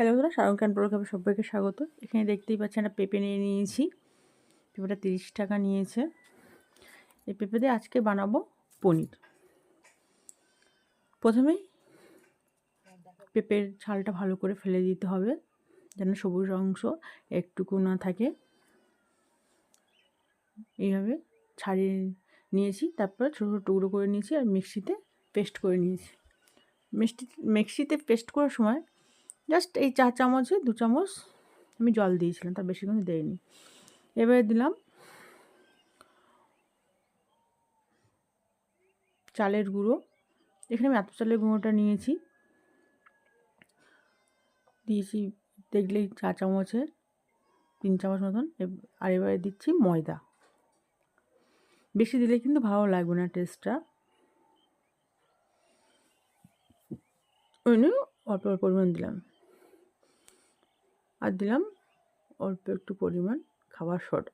Hello বন্ধুরা শাহরুখ খান প্রোগ্রামে সবাইকে স্বাগত। এখানে দেখতেই পাচ্ছেন, একটা পেঁপে নিয়ে নিয়েছি। পেঁপেটা তিরিশ টাকা নিয়েছে। এই পেঁপে দিয়ে আজকে বানাবো পনির। প্রথমেই পেঁপের ছালটা ভালো করে ফেলে দিতে হবে, যেন সবুজ অংশ একটুকু না থাকে। এইভাবে ছাড়িয়ে নিয়েছি, তারপর ছোটো ছোটো টুকরো করে নিয়েছি আর মিক্সিতে পেস্ট করে নিয়েছি। মিষ্টি, মিক্সিতে পেস্ট করার সময় জাস্ট এই চা চামচে দু চামচ আমি জল দিয়েছিলাম, তার বেশি কিন্তু দেয়নি এবারে দিলাম চালের গুঁড়ো। এখানে আমি এত চালের গুঁড়োটা নিয়েছি। দিয়েছি, দেখলেই চা চামচের, তিন চামচ মতন। আর এবারে দিচ্ছি ময়দা। বেশি দিলে কিন্তু ভালো লাগবে না টেস্টটা ওই অল্প অল্প পরিমাণ দিলাম। আর দিলাম অল্প একটু পরিমাণ খাবার সোডা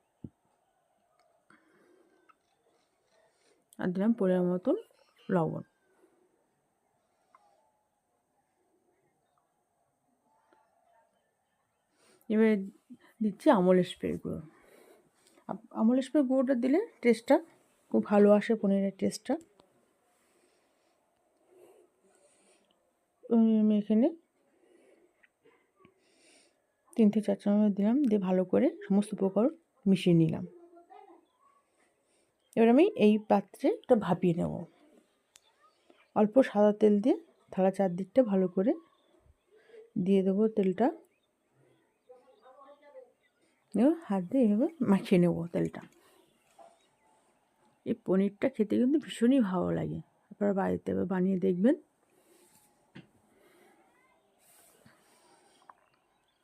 আর দিলাম পরিমাণ মতন লবণ। এবারে দিচ্ছি আমল স্প্রে গুঁড়ো। আমল স্প্রে গুঁড়োটা দিলে টেস্টটা খুব ভালো আসে পনিরের টেস্টটা আমি এখানে তিন থেকে চার চামচ দিলাম, দিয়ে ভালো করে সমস্ত উপকরণ মিশিয়ে নিলাম। এবার আমি এই পাত্রে একটা ভাপিয়ে নেব। অল্প সাদা তেল দিয়ে থালা চারদিকটা ভালো করে দিয়ে দেবো তেলটা। হাত দিয়ে এভাবে মাখিয়ে নেব তেলটা। এই পনিরটা খেতে কিন্তু ভীষণই ভালো লাগে। আপনারা বাড়িতে বানিয়ে দেখবেন।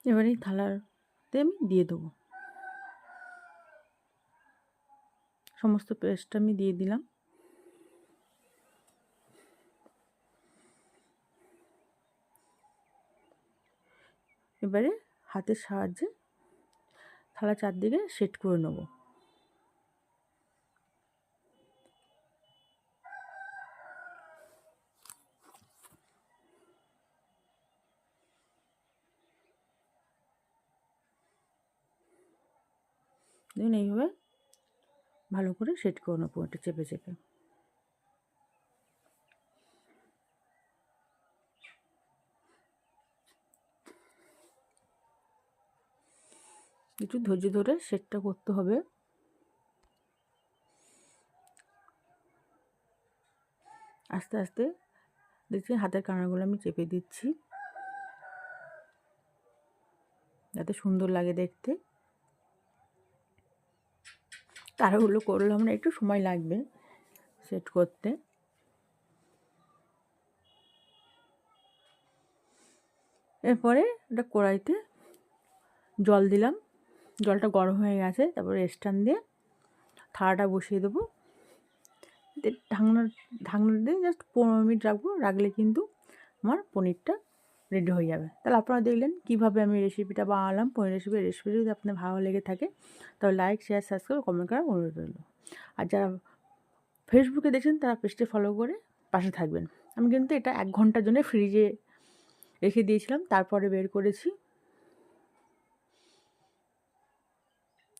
এবার এই থালাতে আমি দিয়ে দেবো। সমস্ত পেস্টটা আমি দিয়ে দিলাম। এবারে হাতের সাহায্যে থালা চারদিকে সেট করে নেব। দেখুন এইভাবে ভালো করে সেট করে নেব এটা চেপে চেপে। একটু ধৈর্য ধরে সেটটা করতে হবে। আস্তে আস্তে দেখছি হাতের কানাগুলো আমি চেপে দিচ্ছি। যাতে সুন্দর লাগে দেখতে। তারাগুলো করলাম না, একটু সময় লাগবে সেট করতে। এরপরে একটা কড়াইতে জল দিলাম। জলটা গরম হয়ে গেছে, তারপরে স্ট্যান্ড দিয়ে থালাটা বসিয়ে দেবো। ঢাকনা ঢাকনা দিয়ে জাস্ট পনেরো মিনিট রাখব, রাখলে কিন্তু আমার পনিরটা রেডি হয়ে যাবে। তাহলে আপনারা দেখলেন কীভাবে আমি রেসিপিটা বানালাম। পনির রেসিপি রেসিপি যদি আপনার ভালো লেগে থাকে, তাহলে লাইক শেয়ার সাবস্ক্রাইব কমেন্ট করার অনুরোধ রইল। আর যারা ফেসবুকে দেখছেন, তারা পেজটি ফলো করে পাশে থাকবেন। আমি কিন্তু এটা এক ঘণ্টার জন্য ফ্রিজে রেখে দিয়েছিলাম। তারপরে বের করেছি।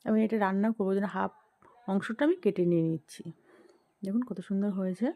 আমি এটা রান্না করব, যেন হাফ অংশটা আমি কেটে নিয়ে নিচ্ছি। দেখুন কত সুন্দর হয়েছে।